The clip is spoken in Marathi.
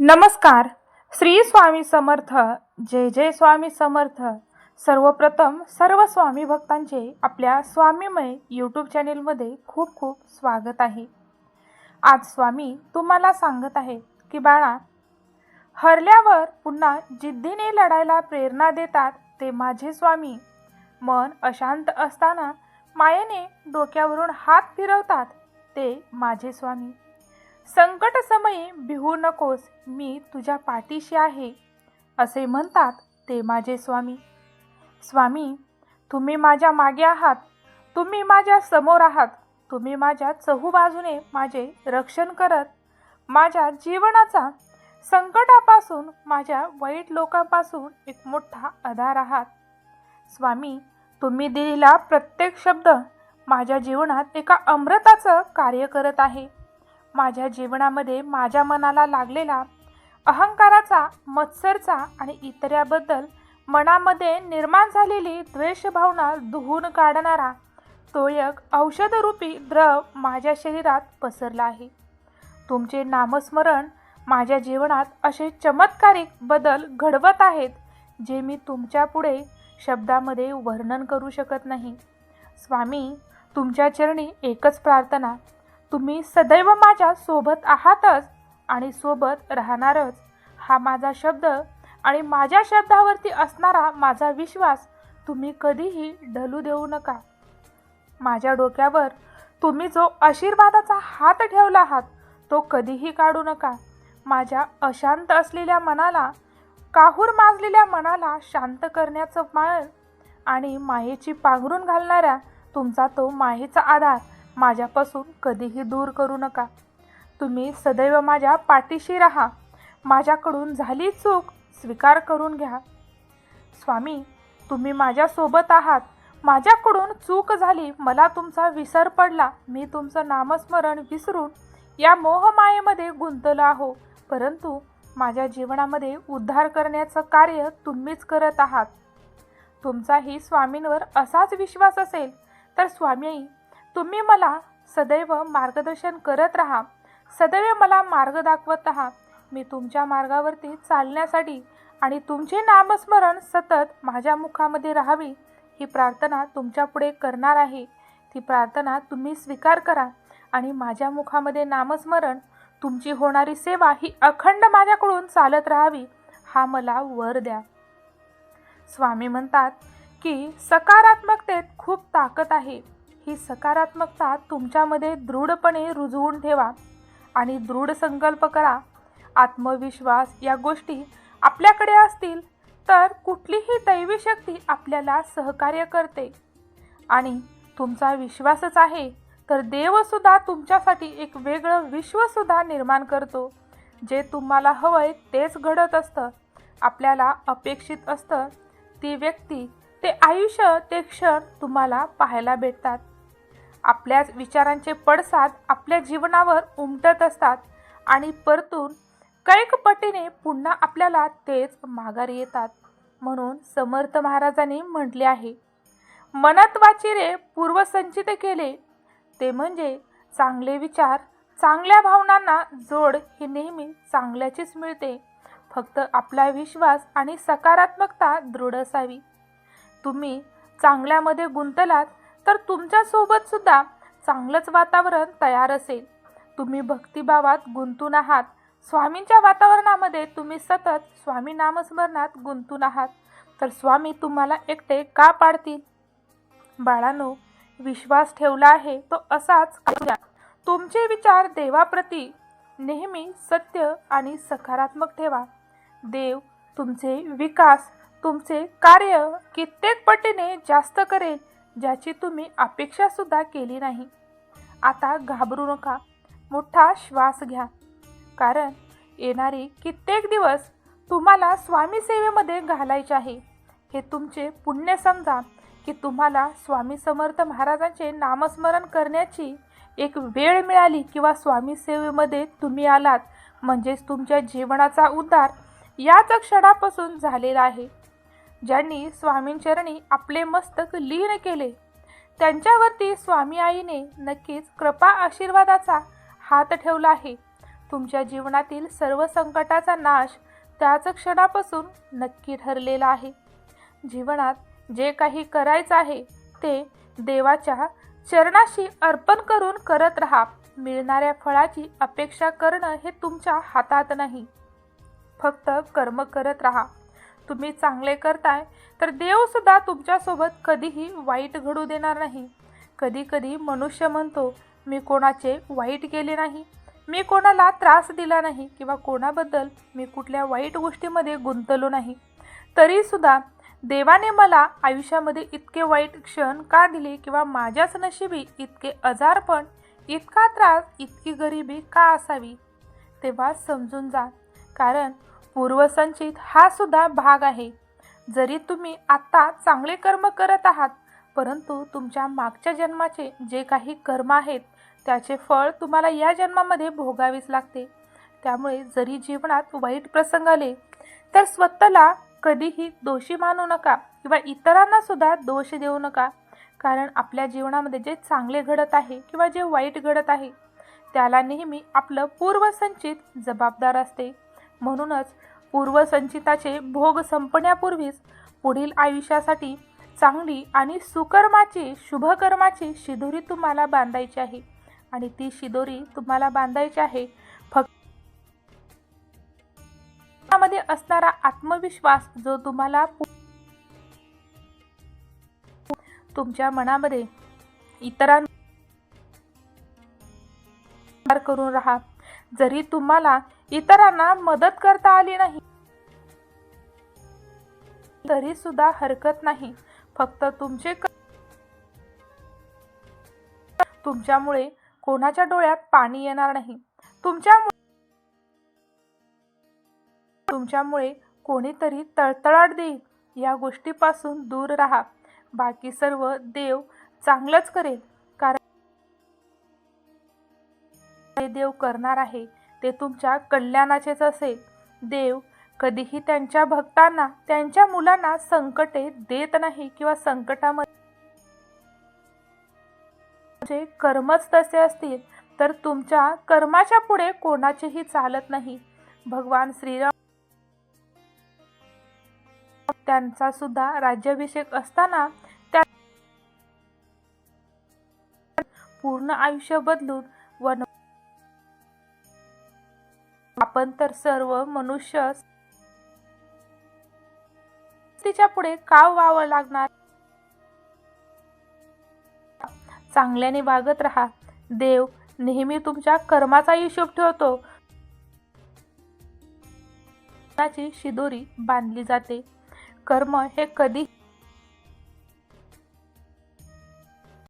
नमस्कार. श्री स्वामी समर्थ जय जय स्वामी समर्थ. सर्वप्रथम सर्व स्वामी भक्तांचे आपल्या स्वामीमय यूट्यूब चॅनेलमध्ये खूप खूप स्वागत आहे. आज स्वामी तुम्हाला सांगत आहे की बाळा हरल्यावर पुन्हा जिद्दीने लढायला प्रेरणा देतात ते माझे स्वामी. मन अशांत असताना मायेने डोक्यावरून हात फिरवतात ते माझे स्वामी. संकट समयी भिवू नकोस मी तुझ्या पाठीशी आहे असे म्हणतात ते माझे स्वामी. स्वामी तुम्ही माझ्या मागे आहात तुम्ही माझ्यासमोर आहात तुम्ही माझ्या चहूबाजूने माझे रक्षण करत माझ्या जीवनाचा संकटापासून माझ्या वाईट लोकांपासून एक मोठा आधार आहात. स्वामी तुम्ही दिलेला प्रत्येक शब्द माझ्या जीवनात एका अमृताचं कार्य करत आहे. माझ्या जीवनामध्ये माझ्या मनाला लागलेला अहंकाराचा मत्सरचा आणि इतऱ्याबद्दल मनामध्ये निर्माण झालेली द्वेषभावना धुवून काढणारा तो एक औषधरूपी द्रव माझ्या शरीरात पसरला आहे. तुमचे नामस्मरण माझ्या जीवनात असे चमत्कारिक बदल घडवत आहेत जे मी तुमच्यापुढे शब्दामध्ये वर्णन करू शकत नाही. स्वामी तुमच्या चरणी एकच प्रार्थना तुम्ही सदैव माझ्या सोबत आहातच आणि सोबत राहणारच. हा माझा शब्द आणि माझ्या शब्दावरती असणारा माझा विश्वास तुम्ही कधीही ढलू देऊ नका. माझ्या डोक्यावर तुम्ही जो आशीर्वादाचा हात ठेवला आहात तो कधीही काढू नका. माझ्या अशांत असलेल्या मनाला काहूर माजलेल्या मनाला शांत करण्याचं माळ आणि मायेची पांघरून घालणाऱ्या तुमचा तो मायेचा आधार माझ्यापासून कधीही दूर करू नका. तुम्ही सदैव माझ्या पाठीशी राहा. माझ्याकडून झाली चूक स्वीकार करून घ्या. स्वामी तुम्ही माझ्यासोबत आहात. माझ्याकडून चूक झाली मला तुमचा विसर पडला. मी तुमचं नामस्मरण विसरून या मोहमायेमध्ये गुंतलो आहो. परंतु माझ्या जीवनामध्ये उद्धार करण्याचं कार्य तुम्हीच करत आहात. तुमचाही स्वामींवर असाच विश्वास असेल तर स्वामी तुम्ही मला सदैव मार्गदर्शन करत राहा. सदैव मला मार्ग दाखवत राहा. मी तुमच्या मार्गावरती चालण्यासाठी आणि तुमचे नामस्मरण सतत माझ्या मुखामध्ये राहावी ही प्रार्थना तुमच्यापुढे करणार आहे. ती प्रार्थना तुम्ही स्वीकार करा आणि माझ्या मुखामध्ये नामस्मरण तुमची होणारी सेवा ही अखंड माझ्याकडून चालत राहावी हा मला वर द्या. स्वामी म्हणतात की सकारात्मकतेत खूप ताकद आहे. ही सकारात्मकता तुमच्यामध्ये दृढपणे रुजवून ठेवा आणि दृढ संकल्प करा. आत्मविश्वास या गोष्टी आपल्याकडे असतील तर कुठलीही दैवी शक्ती आपल्याला सहकार्य करते. आणि तुमचा विश्वासच आहे तर देवसुद्धा तुमच्यासाठी एक वेगळं विश्वसुद्धा निर्माण करतो. जे तुम्हाला हवंय तेच घडत असतं. आपल्याला अपेक्षित असतं ती व्यक्ती ते आयुष्य ते क्षण तुम्हाला पाहायला भेटतात. आपल्याच विचारांचे पडसाद आपल्या जीवनावर उमटत असतात आणि परतून कैकपटीने पुन्हा आपल्याला तेच माघारी येतात म्हणून समर्थ महाराजांनी म्हटले आहे. मनात वाचिरे पूर्वसंचित केले. ते म्हणजे चांगले विचार चांगल्या भावनांना जोड ही नेहमी चांगल्याचीच मिळते. फक्त आपला विश्वास आणि सकारात्मकता दृढ असावी. तुम्ही चांगल्यामध्ये गुंतलात तर तुमच्यासोबत सुद्धा चांगलंच वातावरण तयार असेल. तुम्ही भक्तिभावात गुंतून आहात. स्वामींच्या वातावरणामध्ये तुम्ही सतत स्वामी नामस्मरणात गुंतून आहात. तर स्वामी तुम्हाला एकटे का पाडतील? बाळांनो विश्वास ठेवला आहे तो असाच तुमचे विचार देवाप्रती नेहमी सत्य आणि सकारात्मक ठेवा. देव तुमचे विकास तुमचे कार्य कित्येक पटीने जास्त करेल. ज्याची तुम्ही अपेक्षासुद्धा केली नाही. आता घाबरू नका. मोठा श्वास घ्या. कारण येणारी कित्येक दिवस तुम्हाला स्वामी सेवेमध्ये घालायचे आहे. हे तुमचे पुण्य समजा की तुम्हाला स्वामी समर्थ महाराजांचे नामस्मरण करण्याची एक वेळ मिळाली किंवा स्वामी सेवेमध्ये तुम्ही आलात म्हणजेच तुमच्या जीवनाचा उद्धार याच क्षणापासून झालेला आहे. ज्यांनी स्वामींचरणी आपले मस्तक लीन केले त्यांच्यावरती स्वामी आईने नक्कीच कृपा आशीर्वादाचा हात ठेवला आहे. तुमच्या जीवनातील सर्व संकटाचा नाश त्याच क्षणापासून नक्की ठरलेला आहे. जीवनात जे काही करायचं आहे ते देवाच्या चरणाशी अर्पण करून करत राहा. मिळणाऱ्या फळाची अपेक्षा करणं हे तुमच्या हातात नाही. फक्त कर्म करत राहा. तुम्ही चांगले करताय तर देवसुद्धा तुमच्यासोबत कधीही वाईट घडू देणार नाही. कधीकधी मनुष्य म्हणतो मी कोणाचे वाईट केले नाही मी कोणाला त्रास दिला नाही किंवा कोणाबद्दल मी कुठल्या वाईट गोष्टीमध्ये गुंतलो नाही. तरीसुद्धा देवाने मला आयुष्यामध्ये इतके वाईट क्षण का दिले किंवा माझ्याच नशिबी इतके आजारपण इतका त्रास इतकी गरिबी का असावी? तेव्हा समजून जा. कारण पूर्वसंचित हा सुद्धा भाग आहे. जरी तुम्ही आत्ता चांगले कर्म करत आहात परंतु तुमच्या मागच्या जन्माचे जे काही कर्म आहेत त्याचे फळ तुम्हाला या जन्मामध्ये भोगावेच लागते. त्यामुळे जरी जीवनात वाईट प्रसंग आले तर स्वतःला कधीही दोषी मानू नका किंवा इतरांना सुद्धा दोष देऊ नका. कारण आपल्या जीवनामध्ये जे चांगले घडत आहे किंवा जे वाईट घडत आहे त्याला नेहमी आपलं पूर्वसंचित जबाबदार असते. म्हणूनच पूर्वसंचिताचे भोग संपण्यापूर्वीच पुढील आयुष्यासाठी चांगली आणि सुकर्माची शुभकर्माची शिदोरी तुम्हाला बांधायची आहे. आणि ती शिदोरी तुम्हाला बांधायची आहे फक्त मध्ये असणारा आत्मविश्वास जो तुम्हाला तुमच्या मनामध्ये इतरां करून राहा. जरी तुम्हाला इतरांना मदत करता आली नाही. तरी सुद्धा हरकत नाही. फक्त तुमचे तुमच्यामुळे कोणाच्या डोळ्यात पाणी येणार नाही. तुमच्यामुळे तुमच्यामुळे कोणीतरी तळतळाट देईल. या गोष्टीपासून दूर राहा. बाकी सर्व देव चांगलंच करेल. कारण देव करणार आहे. ते तुमच्या कल्याणाचेच असेल. देव कधीही त्यांच्या भक्तांना त्यांच्या मुलांना संकटे देत नाही किंवा संकटामध्ये कर्मच तसे असतील तर तुमच्या कर्माच्या पुढे कोणाचेही चालत नाही. भगवान श्रीराम त्यांचा सुद्धा राज्याभिषेक असताना त्या पूर्ण आयुष्य बदलून वन आपण तर सर्व मनुष्य तिच्या पुढे का व्हावं लागणार. चांगल्याने वागत राहा. देव नेहमी तुमच्या कर्माचा हिशोब ठेवतो. शिदोरी बांधली जाते. कर्म हे कधी